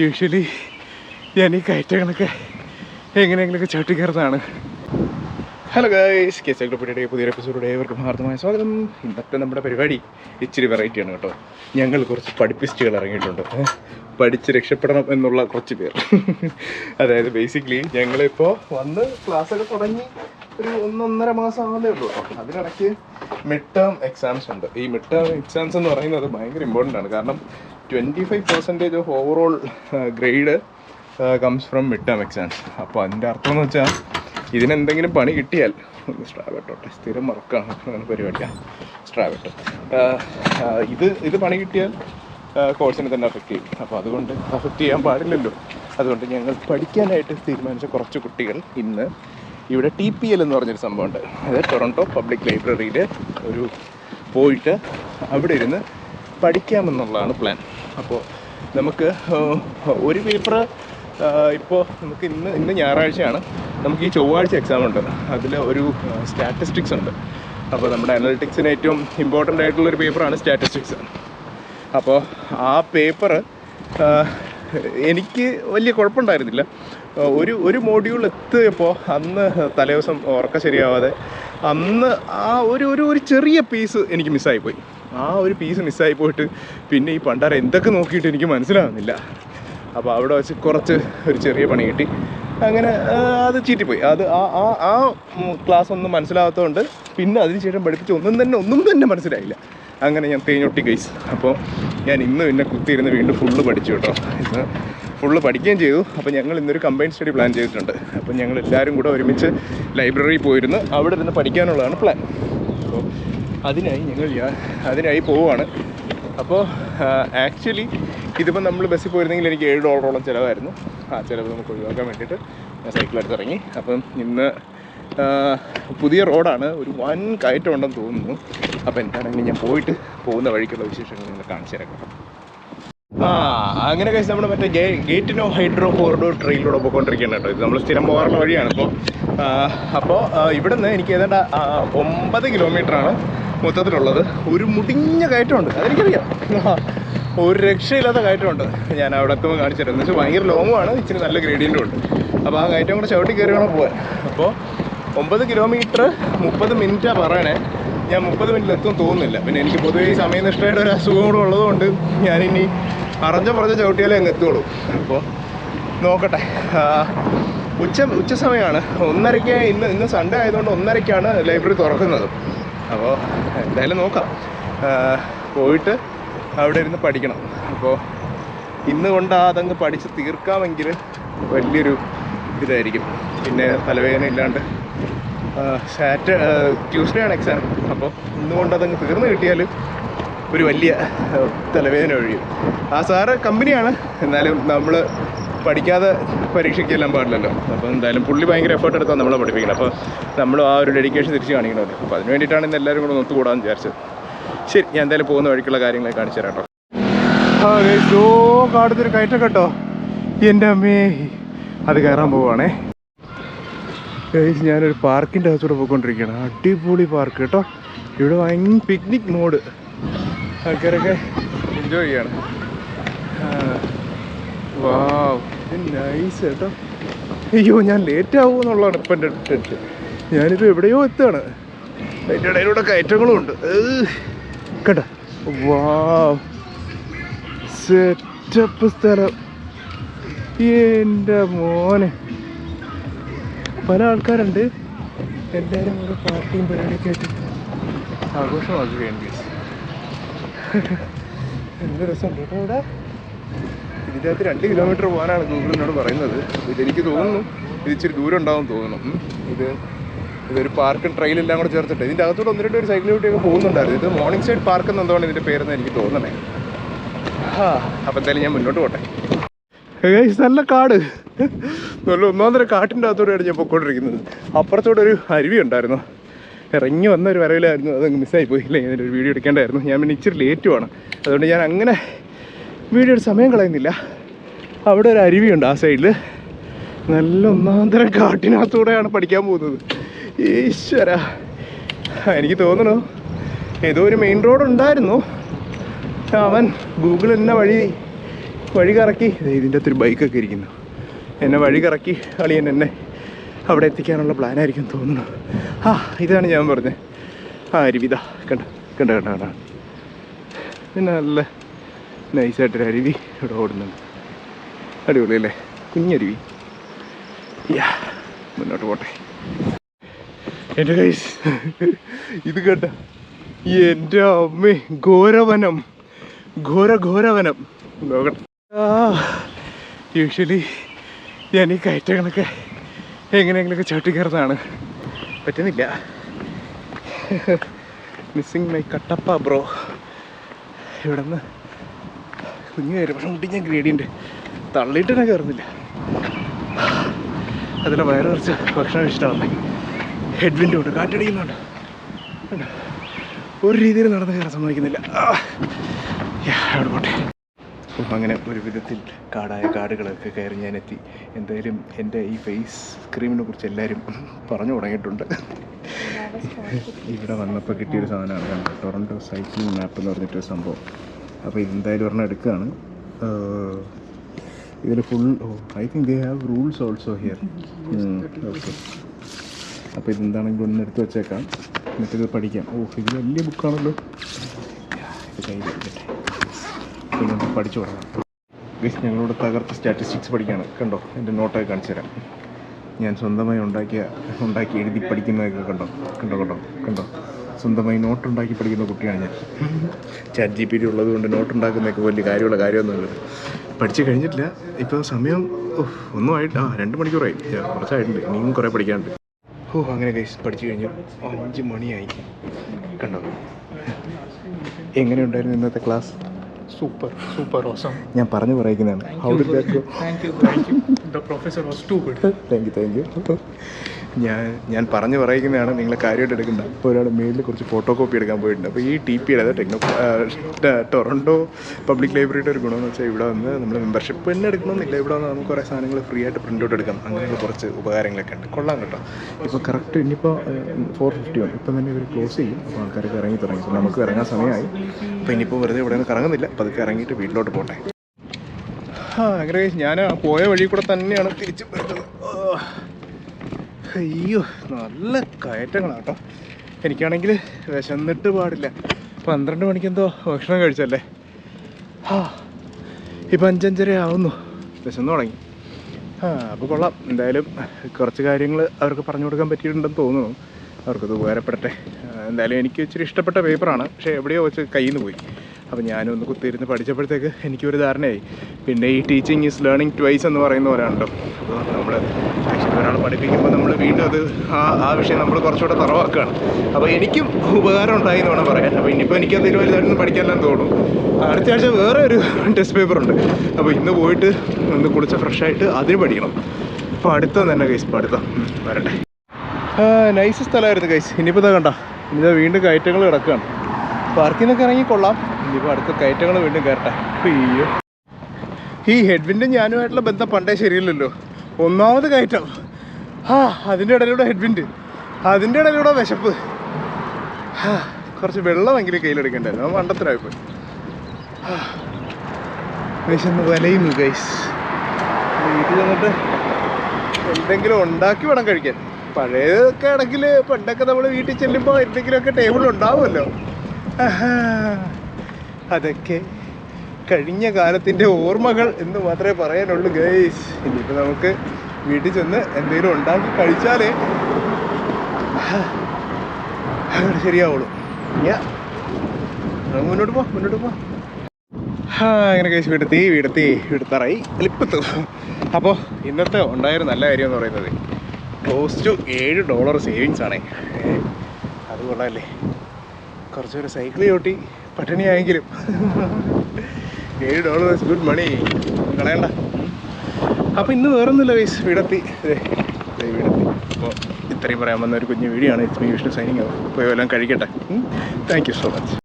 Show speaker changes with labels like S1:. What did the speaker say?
S1: Usually ഞാൻ ഈ കയറ്റങ്ങളൊക്കെ എങ്ങനെയെങ്കിലൊക്കെ ചവിട്ടി കയറുന്നതാണ് ഹലോ ഗൈസ് കെ സൈക്കിൾ പുട്ടിയുടെ പുതിയ എപ്പിസോഡിലൂടെ ഏവർക്കും ഹാർദമായ സ്വാഗതം. ഇന്നത്തെ നമ്മുടെ പരിപാടി ഇച്ചിരി വെറൈറ്റിയാണ് കേട്ടോ. ഞങ്ങൾ കുറച്ച് പഠിപ്പിസ്റ്റുകൾ ഇറങ്ങിയിട്ടുണ്ട്. പഠിച്ച് രക്ഷപ്പെടണം എന്നുള്ള കുറച്ച് പേർ. അതായത് ബേസിക്കലി ഞങ്ങളിപ്പോൾ വന്ന് ക്ലാസ്സൊക്കെ തുടങ്ങി ഒരു ഒന്നൊന്നര മാസം ആവുന്നേ ഉള്ളൂ കേട്ടോ. അതിനിടയ്ക്ക് മിഡ് ടേം എക്സാംസ് ഉണ്ട്. ഈ മിഡ് ടേം എക്സാംസ് എന്ന് പറയുന്നത് ഭയങ്കര ഇമ്പോർട്ടന്റ് ആണ്. കാരണം twenty five percentage of overall grade comes from mid term exams അപ്പോൾ അതിന്റെ അർത്ഥം എന്ന് വെച്ചാൽ ഇതിനെന്തെങ്കിലും പണി കിട്ടിയാൽ സ്ട്രാവട്ടോട്ടെ സ്ഥിരം മറക്കാണ് അങ്ങനെ പരിപാടിയാണ് സ്ട്രാവട്ടോ ഇത് ഇത് പണി കിട്ടിയാൽ കോഴ്സിനെ തന്നെ അഫക്റ്റ് ചെയ്യും. അപ്പോൾ അതുകൊണ്ട് അഫക്റ്റ് ചെയ്യാൻ പാടില്ലല്ലോ. അതുകൊണ്ട് ഞങ്ങൾ പഠിക്കാനായിട്ട് തീരുമാനിച്ച കുറച്ച് കുട്ടികൾ ഇന്ന് ഇവിടെ ടി പി എൽ എന്ന് പറഞ്ഞൊരു സംഭവമുണ്ട് അതായത് ടൊറന്റോ പബ്ലിക് ലൈബ്രറിയിൽ ഒരു പോയിട്ട് അവിടെ ഇരുന്ന് പഠിക്കാമെന്നുള്ളതാണ് പ്ലാൻ അപ്പോൾ നമുക്ക് ഒരു പേപ്പർ ഇപ്പോൾ നമുക്ക് ഇന്ന് ഇന്ന് ഞായറാഴ്ചയാണ്. നമുക്ക് ഈ ചൊവ്വാഴ്ച എക്സാം ഉണ്ട്. അതിൽ ഒരു സ്റ്റാറ്റിസ്റ്റിക്സ് ഉണ്ട്. അപ്പോൾ നമ്മുടെ അനലിറ്റിക്സിന് ഏറ്റവും ഇമ്പോർട്ടന്റ് ആയിട്ടുള്ളൊരു പേപ്പറാണ് സ്റ്റാറ്റിസ്റ്റിക്സ് അപ്പോൾ ആ പേപ്പർ എനിക്ക് വലിയ കുഴപ്പമുണ്ടായിരുന്നില്ല. ഒരു ഒരു മോഡ്യൂൾ എത്തിയപ്പോൾ അന്ന് തലേ ദിവസം ഉറക്കം ശരിയാവാതെ അന്ന് ആ ഒരു ഒരു ചെറിയ പീസ് എനിക്ക് മിസ്സായിപ്പോയി ആ ഒരു പീസ് മിസ്സായി പോയിട്ട് പിന്നെ ഈ പണ്ടാര എന്തൊക്കെ നോക്കിയിട്ട് എനിക്ക് മനസ്സിലാകുന്നില്ല അപ്പോൾ അവിടെ വെച്ച് കുറച്ച് ഒരു ചെറിയ പണി കിട്ടി. അങ്ങനെ അത് ചീറ്റിപ്പോയി. അത് ആ ആ ആ ക്ലാസ് ഒന്നും മനസ്സിലാകാത്തതുകൊണ്ട് പിന്നെ അതിനുശേഷം പഠിപ്പിച്ച ഒന്നും തന്നെ ഒന്നും തന്നെ മനസ്സിലായില്ല. അങ്ങനെ ഞാൻ തേഞ്ഞൊട്ടി ഗൈസ് അപ്പോൾ ഞാൻ ഇന്ന് പിന്നെ കുത്തിയിരുന്ന് വീണ്ടും ഫുള്ള് പഠിച്ചു കേട്ടോ. ഇന്ന് ഫുള്ള് പഠിക്കുകയും ചെയ്തു. അപ്പോൾ ഞങ്ങൾ ഇന്നൊരു കമ്പൈൻ സ്റ്റഡി പ്ലാൻ ചെയ്തിട്ടുണ്ട്. അപ്പോൾ ഞങ്ങൾ എല്ലാവരും കൂടെ ഒരുമിച്ച് ലൈബ്രറിയിൽ പോയിരുന്നു. അവിടെ ഇരുന്ന് പഠിക്കാനുള്ളതാണ് പ്ലാൻ അപ്പോൾ അതിനായി ഞങ്ങൾ അതിനായി പോവുകയാണ്. അപ്പോൾ ആക്ച്വലി ഇതിപ്പോൾ നമ്മൾ ബസ്സിൽ പോയിരുന്നെങ്കിൽ എനിക്ക് ഏഴ് ഡോളറോളം ചിലവായിരുന്നു. ആ ചിലവ് നമുക്ക് ഒഴിവാക്കാൻ വേണ്ടിയിട്ട് ഞാൻ സൈക്കിൾ എടുത്തിറങ്ങി അപ്പം ഇന്ന് പുതിയ റോഡാണ് ഒരു വൻ കയറ്റം ഉണ്ടെന്ന് തോന്നുന്നു. അപ്പോൾ എന്താണെങ്കിലും ഞാൻ പോയിട്ട് പോകുന്ന വഴിക്കുള്ള വിശേഷങ്ങൾ നിങ്ങൾ കാണിച്ചു തരാം ആ അങ്ങനെ കഴിച്ച് നമ്മുടെ മറ്റേ ഗേ ഗേറ്റിനോ ഹൈഡ്രോ കോറിഡോർ ട്രെയിനിലൂടെ പോയിക്കൊണ്ടിരിക്കുകയാണ് കേട്ടോ. ഇത് നമ്മൾ സ്ഥിരം പോകാറുള്ള വഴിയാണ്. ഇപ്പോൾ അപ്പോൾ ഇവിടുന്ന് എനിക്ക് ഏതാണ്ട് ഒമ്പത് കിലോമീറ്ററാണ് മൊത്തത്തിലുള്ളത്. ഒരു മുടിഞ്ഞ കയറ്റമുണ്ട്. അതെനിക്കറിയാം. ഒരു രക്ഷയില്ലാത്ത കയറ്റമുണ്ട്. ഞാൻ അവിടെ എത്തുമ്പോൾ കാണിച്ചു തരാം എന്ന് വെച്ചാൽ ഭയങ്കര ലോങ്ങുമാണ്. ഇച്ചിരി നല്ല ഗ്രേഡിയന്റും ഉണ്ട്. അപ്പോൾ ആ കയറ്റം കൂടെ ചവിട്ടി കയറി വേണം പോകാൻ അപ്പോൾ ഒമ്പത് കിലോമീറ്റർ മുപ്പത് മിനിറ്റാണ് പറയണേ. ഞാൻ മുപ്പത് മിനിറ്റിൽ എത്തും തോന്നുന്നില്ല. പിന്നെ എനിക്ക് പൊതുവേ ഈ സമയനിഷ്ഠയുടെ ഒരു അസുഖം കൂടെ ഉള്ളതുകൊണ്ട് ഞാനിനി അറിഞ്ഞ പറഞ്ഞ ചവിട്ടിയാലേ അങ്ങ് എത്തുള്ളൂ. അപ്പോൾ നോക്കട്ടെ. ഉച്ച ഉച്ച സമയമാണ്. ഒന്നരയ്ക്ക് ഇന്ന് ഇന്ന് സൺഡേ ആയതുകൊണ്ട് ഒന്നരയ്ക്കാണ് ലൈബ്രറി തുറക്കുന്നത്. അപ്പോൾ എന്തായാലും നോക്കാം. പോയിട്ട് അവിടെ ഇരുന്ന് പഠിക്കണം. അപ്പോൾ ഇന്ന് കൊണ്ട് അതങ്ങ് പഠിച്ച് തീർക്കാമെങ്കിൽ വലിയൊരു ഇതായിരിക്കും. പിന്നെ തലവേദന ഇല്ലാണ്ട് സാറ്റ് ട്യൂസ്ഡേ ആണ് എക്സാം അപ്പോൾ ഇന്ന് കൊണ്ട് അതങ്ങ് തീർന്നു കിട്ടിയാൽ ഒരു വലിയ തലവേദന ഒഴിയും. ആ സാറ് കമ്പനിയാണ്. എന്നാലും നമ്മൾ പഠിക്കാതെ പരീക്ഷയ്ക്കെല്ലാം പാടില്ലല്ലോ. അപ്പോൾ എന്തായാലും പുള്ളി ഭയങ്കര എഫേർട്ട് എടുത്താൽ നമ്മളെ പഠിപ്പിക്കണം. അപ്പോൾ നമ്മൾ ആ ഒരു ഡെഡിക്കേഷൻ തിരിച്ച് കാണിക്കണമല്ലോ. അപ്പോൾ അതിന് വേണ്ടിയിട്ടാണ് ഇന്ന് എല്ലാവരും കൂടെ ഒത്തുകൂടാന്ന് വിചാരിച്ചത്. ശരി ഞാൻ എന്തായാലും പോകുന്ന വഴിക്കുള്ള കാര്യങ്ങൾ കാണിച്ചു തരാം കേട്ടോ. ഓ കാടുത്തൊരു കയറ്റം കേട്ടോ. എന്റെ അമ്മേ. അത് കയറാൻ പോവാണേ. ഗൈസ് ഞാനൊരു പാർക്കിന്റെ അകത്തൂടെ പോയിക്കൊണ്ടിരിക്കുകയാണ്. അടിപൊളി പാർക്ക് കേട്ടോ. ഇവിടെ ഭയങ്കര പിക്നിക് മോഡ് ആൾക്കാരൊക്കെ എൻജോയ് ചെയ്യാണ്. നൈസ് കേട്ടോ അയ്യോ ഞാൻ ലേറ്റ് ആവുമെന്നുള്ളതാണ് ഇപ്പം എന്റെ ടെൻഷൻ ഞാനിപ്പോൾ എവിടെയോ എത്തുകയാണ്. അതിന്റെ ഇടയിലൂടെ കയറ്റങ്ങളും ഉണ്ട്. കേട്ടോ വാവ് സെറ്റപ്പ് സ്ഥലം. എന്റെ മോനെ. പല ആൾക്കാരുണ്ട്. എല്ലാവരും ഒരു പാർട്ടിയും പരിപാടിയൊക്കെ ആയിട്ട് ആഘോഷമാക്കുകയാണ് എന്ത് രസമുണ്ട് കേട്ടോ ഇവിടെ? ഇതിന്റെ അകത്ത് രണ്ട് കിലോമീറ്റർ പോകാനാണ് ഗൂഗിൾ എന്നോട് പറയുന്നത്. ഇതെനിക്ക് തോന്നുന്നു ഇത് ഇച്ചിരി ദൂരം ഉണ്ടാവും തോന്നുന്നു. ഇത് ഇതൊരു പാർക്കും ട്രെയിലെല്ലാം കൂടെ ചേർത്തിട്ട് ഇതിന്റെ അകത്തൂടെ ഒന്ന് രണ്ട് സൈക്കിൾ കൂട്ടിയൊക്കെ പോകുന്നുണ്ടായിരുന്നു. ഇത് മോർണിംഗ് സൈഡ് പാർക്ക് എന്നെന്താണ് ഇതിന്റെ പേരെന്ന് എനിക്ക് തോന്നണേ ആ അപ്പം എന്തായാലും ഞാൻ മുന്നോട്ട് പോട്ടെ. നല്ല കാട്. നല്ല ഒന്നാന്തര കാട്ടിന്റെ അകത്തോടെയാണ് ഞാൻ പൊക്കോണ്ടിരിക്കുന്നത്. അപ്പുറത്തൂടെ ഒരു അരുവി ഉണ്ടായിരുന്നു. ഇറങ്ങി വന്ന ഒരു വരവിലായിരുന്നു അതങ്ങ് മിസ്സായി പോയില്ലേ ഇതിന്റെ ഒരു വീഡിയോ എടുക്കേണ്ടായിരുന്നു. ഞാൻ പിന്നെ ഇച്ചിരി ലേറ്റുമാണ് അതുകൊണ്ട് ഞാൻ അങ്ങനെ വീഡിയോ ഒരു സമയം കളയുന്നില്ല. അവിടെ ഒരു അരുവിയുണ്ട് ആ സൈഡിൽ നല്ല ഒന്നാന്തരം കാട്ടിനകത്തൂടെയാണ് പഠിക്കാൻ പോകുന്നത്. ഈശ്വര. എനിക്ക് തോന്നണു ഏതോ ഒരു മെയിൻ റോഡ് ഉണ്ടായിരുന്നു. അവൻ ഗൂഗിൾ എന്നെ വഴി വഴി കറക്കി. ഇതിന്റെ അകത്തൊരു ബൈക്കൊക്കെ ഇരിക്കുന്നു. എന്നെ വഴി കറക്കി അളിയൻ എന്നെ അവിടെ എത്തിക്കാനുള്ള പ്ലാനായിരിക്കും തോന്നുന്നു. ആ ഇതാണ് ഞാൻ പറഞ്ഞത്. ആ അരുവിത. കണ്ട? കണ്ട കണ്ട കണ്ട? പിന്നെ നല്ല നൈസായിട്ടൊരു അരുവി ഇവിടെ ഓടുന്നുണ്ട്. അടിപൊളി അല്ലേ കുഞ്ഞരുവി. യാ മുന്നോട്ട് പോട്ടെ. എന്റെ കൈസ് ഇത് കേട്ട. എന്റെ അമ്മേ ഘോരവനം. ഘോര ഘോരവനം. നോക്കട്ടെ. യൂഷ്വലി ഞാൻ ഈ കയറ്റങ്ങളൊക്കെ എങ്ങനെയെങ്കിലുമൊക്കെ ചവിട്ടി കയറുന്നതാണ് പറ്റുന്നില്ല. മിസ്സിങ് മൈ കട്ടപ്പ ബ്രോ ഇവിടെ നിന്ന് കുഞ്ഞു കയറി പക്ഷെ മുട്ടി ഞാൻ ഗ്രേഡിയുണ്ട്. തള്ളിയിട്ട് തന്നെ കയറുന്നില്ല അതിലെ വയറ് കുറച്ച് ഭക്ഷണം ഹെഡ് വിൻഡ് ഉണ്ട് കാറ്റടിക്കുന്നുണ്ട്. കണ്ടോ? ഒരു രീതിയിൽ നടന്ന് കയറാൻ സമ്മതിക്കുന്നില്ല. അവിടെ പോട്ടെ. അപ്പം അങ്ങനെ ഒരു വിധത്തിൽ കാടായ കാടുകളൊക്കെ കയറി ഞാനെത്തി എത്തി. എന്തായാലും എന്റെ ഈ ഫേസ് ക്രീമിനെ കുറിച്ച് എല്ലാവരും പറഞ്ഞു തുടങ്ങിയിട്ടുണ്ട്. ഇവിടെ വന്നപ്പോൾ കിട്ടിയൊരു സാധനമാണ് ടൊറന്റോ സൈക്കിൾ മാപ്പ് എന്ന് പറഞ്ഞിട്ടൊരു സംഭവം. അപ്പോൾ ഇതെന്തായാലും ഒരെണ്ണം എടുക്കുകയാണ് ഇതിൽ full I think they have rules also here okay അപ്പോൾ ഇതെന്താണെങ്കിലും ഒന്ന് എടുത്ത് വെച്ചേക്കാം. എന്നിട്ടിത് പഠിക്കാം. ഓ ഇത് വലിയ ബുക്കാണല്ലോ പിന്നെ പഠിച്ചു തുടങ്ങാം. ഗസ് ഞങ്ങളോട് തകർത്ത സ്റ്റാറ്റിസ്റ്റിക്സ് പഠിക്കുകയാണ് കണ്ടോ? എന്റെ നോട്ടൊക്കെ കാണിച്ചു തരാം. ഞാൻ സ്വന്തമായി ഉണ്ടാക്കിയ ഉണ്ടാക്കി എഴുതി പഠിക്കുന്നതൊക്കെ കണ്ടോ? കണ്ടോ കണ്ടോ? കണ്ടോ? സ്വന്തമായി നോട്ട് ഉണ്ടാക്കി പഠിക്കുന്ന കുട്ടിയാണ് ഞാൻ. ചാറ്റ് ജി പി ടി ഉള്ളത് കൊണ്ട് നോട്ട് ഉണ്ടാക്കുന്നതൊക്കെ വലിയ കാര്യമുള്ള കാര്യമൊന്നുമില്ല. പഠിച്ചു കഴിഞ്ഞിട്ടില്ല. ഇപ്പോൾ സമയം ഒന്നും ആയിട്ട് ആ രണ്ട് മണിക്കൂറായി. കുറച്ചായിട്ടുണ്ട്. ഇനിയും കുറേ പഠിക്കാനുണ്ട്. ഓ അങ്ങനെ കൈസ് പഠിച്ചു കഴിഞ്ഞു. അഞ്ച് മണിയായി. കണ്ടോ? എങ്ങനെയുണ്ടായിരുന്നു ഇന്നത്തെ ക്ലാസ്
S2: സൂപ്പർ സൂപ്പർ ഓസം
S1: ഞാൻ പറഞ്ഞു
S2: പറയുന്നതാണ് professor was too good.
S1: Thank you thank you ഞാൻ ഞാൻ പറഞ്ഞു പറയിക്കുന്നതാണ് നിങ്ങൾ കാര്യമായിട്ട് എടുക്കുന്നത് അപ്പോൾ ഒരാൾ മെയിലിൽ കുറച്ച് ഫോട്ടോ കോപ്പി എടുക്കാൻ പോയിട്ടുണ്ട്. അപ്പോൾ ഈ ടി പി അതായത് ടെക്നോ ടൊറന്റോ പബ്ലിക് ലൈബ്രറിയുടെ ഒരു ഗുണമെന്ന് വെച്ചാൽ ഇവിടെ വന്ന് നമ്മൾ മെമ്പർഷിപ്പ് തന്നെ എടുക്കണമെന്നില്ല. ഇവിടെ വന്ന് നമുക്ക് കുറേ സാധനങ്ങൾ ഫ്രീ ആയിട്ട് പ്രിന്റ് ഔട്ട് എടുക്കാം. അങ്ങനെയുള്ള കുറച്ച് ഉപകാരങ്ങളൊക്കെ ഉണ്ട്. കൊള്ളാം കേട്ടോ. ഇപ്പോൾ കറക്റ്റ് ഇനിയിപ്പോൾ ഫോർ ഫിഫ്റ്റി വൺ ഇപ്പം തന്നെ ഇവർ ക്ലോസ് ചെയ്യും. അപ്പോൾ ആൾക്കാർക്ക് ഇറങ്ങി തുടങ്ങി. അപ്പോൾ നമുക്ക് ഇറങ്ങാൻ സമയമായി. അപ്പോൾ ഇനിയിപ്പോൾ വെറുതെ ഇവിടെ നിന്ന് കറങ്ങുന്നില്ല. അപ്പോൾ അതൊക്കെ ഇറങ്ങിയിട്ട് വീട്ടിലോട്ട് പോട്ടെ. ആ അങ്ങനെ ഞാൻ പോയ വഴി കൂടെ തന്നെയാണ് തിരിച്ചു വരുന്നത്. അയ്യോ നല്ല കയറ്റങ്ങളാണ് കേട്ടോ എനിക്കാണെങ്കിൽ വിശന്നിട്ട് പാടില്ല. പന്ത്രണ്ട് മണിക്ക് എന്തോ ഭക്ഷണം കഴിച്ചല്ലേ? ആ ഇപ്പം അഞ്ചഞ്ചര ആവുന്നു. വിശന്ന് തുടങ്ങി. ആ അപ്പോൾ കൊള്ളാം. എന്തായാലും കുറച്ച് കാര്യങ്ങൾ അവർക്ക് പറഞ്ഞു കൊടുക്കാൻ പറ്റിയിട്ടുണ്ടെന്ന് തോന്നുന്നു. അവർക്കത് ഉപകാരപ്പെടട്ടെ. എന്തായാലും എനിക്ക് ഇച്ചിരി ഇഷ്ടപ്പെട്ട പേപ്പറാണ് പക്ഷേ എവിടെയോ വെച്ച് കയ്യിൽ നിന്ന് പോയി. അപ്പോൾ ഞാനൊന്ന് കുത്തിയിരുന്ന് പഠിച്ചപ്പോഴത്തേക്ക് എനിക്കൊരു ധാരണയായി. പിന്നെ ഈ ടീച്ചിങ് ഈസ് ലേണിംഗ് ട്വൈസ് എന്ന് പറയുന്ന പോലെയുണ്ടോ അപ്പോൾ നമ്മൾ ആക്ച്വലി ഒരാൾ പഠിപ്പിക്കുമ്പോൾ നമ്മൾ വീണ്ടും അത് ആ ആ വിഷയം നമ്മൾ കുറച്ചുകൂടെ തറവാക്കുകയാണ് അപ്പോൾ എനിക്കും ഉപകാരം ഉണ്ടായി എന്ന് വേണം പറയാൻ. അപ്പോൾ ഇനിയിപ്പോൾ എനിക്ക് എന്തെങ്കിലും വലുതായിട്ടൊന്നും പഠിക്കാനെല്ലാം തോന്നും അടുത്ത ആഴ്ച വേറെ ഒരു ടെസ്റ്റ് പേപ്പർ ഉണ്ട്. അപ്പോൾ ഇന്ന് പോയിട്ട് ഒന്ന് കുളിച്ച് ഫ്രഷായിട്ട് അതിന് പഠിക്കണം. അപ്പോൾ അടുത്ത തന്നെ കൈസ് പഠിത്തം. വരട്ടെ. നൈസ് സ്ഥലമായിരുന്നു കൈസ് ഇനിയിപ്പോൾ ഇതാ കണ്ട. ഇനിതാ വീണ്ടും കയറ്റങ്ങൾ കിടക്കുകയാണ് പാർക്കിൽ നിന്നൊക്കെ ഇറങ്ങി കൊള്ളാം. ഇനിയിപ്പോൾ അടുത്ത കയറ്റങ്ങൾ വീണ്ടും കയറട്ടെ അയ്യോ. ഈ ഹെഡ്വിന്റെ ഞാനുമായിട്ടുള്ള ബന്ധം പണ്ടേ ശരിയല്ലല്ലോ. ഒന്നാമത് കയറ്റം. ആ അതിന്റെ ഇടയിലൂടെ ഹെഡ്വിൻഡ്. അതിന്റെ ഇടയിലൂടെ വിശപ്പ്. കുറച്ച് വെള്ളമെങ്കിലും കയ്യിലെടുക്കണ്ടായിരുന്നു. മണ്ടത്തിലായിപ്പോയി വിശന്ന് വലയുന്നു ഗൈസ് വീട്ടിൽ ചെന്നിട്ട് എന്തെങ്കിലും ഉണ്ടാക്കി വേണം കഴിക്കാൻ. പഴയതൊക്കെ ആണെങ്കിൽ പണ്ടൊക്കെ നമ്മൾ വീട്ടിൽ ചെല്ലുമ്പോൾ എന്തെങ്കിലുമൊക്കെ ടേബിൾ ഉണ്ടാവുമല്ലോ. അതൊക്കെ കഴിഞ്ഞ കാലത്തിന്റെ ഓർമ്മകൾ എന്ന് മാത്രമേ പറയാനുള്ളൂ ഗൈസ് ഇനിയിപ്പോൾ നമുക്ക് വീട്ടിൽ ചെന്ന് എന്തെങ്കിലും ഉണ്ടാക്കി കഴിച്ചാലേ അങ്ങോട്ട് ശരിയാവുള്ളൂ. ഞാൻ മുന്നോട്ട് പോ മുന്നോട്ട് പോ. അങ്ങനെ കഴിച്ച് വീടെത്തി വീടെത്തി വിടുത്തറായി. എളുപ്പത്ത്. അപ്പോൾ ഇന്നത്തെ ഉണ്ടായൊരു നല്ല കാര്യം എന്ന് പറയുന്നത് ക്ലോസ് ടു ഏഴ് ഡോളർ സേവിങ്സ് ആണേ. അതുകൊണ്ടല്ലേ കുറച്ചൊരു സൈക്കിൾ ചവിട്ടി പട്ടിണിയായെങ്കിലും. ഏഴ് ഡോളർ ഗുഡ് മണി കളയണ്ട. അപ്പോൾ ഇന്ന് വേറൊന്നുമില്ല വൈസ് വീടെത്തി. വീടെത്തി. അപ്പോൾ ഇത്രയും പറയാൻ വന്ന ഒരു കുഞ്ഞു വീഡിയോ ആണ്. ഇത്രയും വിഷ്ണു സൈനിങ് പോയി വല്ലതും കഴിക്കട്ടെ. Thank you so much